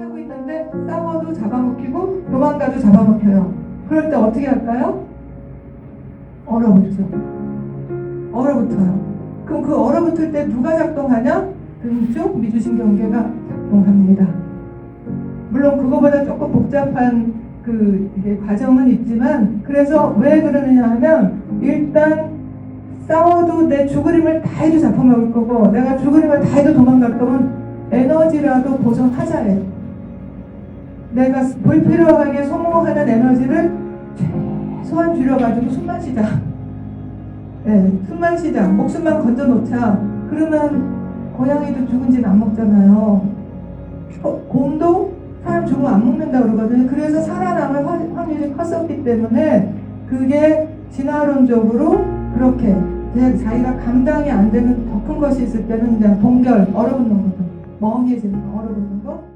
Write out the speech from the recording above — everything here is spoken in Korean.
하고 있는데 싸워도 잡아먹히고 도망가도 잡아먹혀요. 그럴 때 어떻게 할까요? 얼어붙죠. 얼어붙어요. 그럼 그 얼어붙을 때 누가 작동하냐? 등쪽 미주신경계가 작동합니다. 물론 그거보다 조금 복잡한 그 과정은 있지만 그래서 왜 그러느냐 하면 일단 싸워도 내 죽으림을 다 해도 잡아먹을 거고 내가 죽으림을 다 해도 도망갈 거면 에너지라도 보존하자예요. 내가 불필요하게 소모하는 에너지를 최소한 줄여가지고 숨만 쉬자. 네, 숨만 쉬자. 목숨만 건져 놓자. 그러면 고양이도 죽은 지는 안 먹잖아요. 어, 곰도 사람 죽으면 안 먹는다 그러거든요. 그래서 살아남을 확- 확률이 컸었기 때문에 그게 진화론적으로 그렇게 자기가 감당이 안 되는 더 큰 것이 있을 때는 그냥 동결, 얼어붙는 거죠. 멍해지는 거, 얼어붙는 거.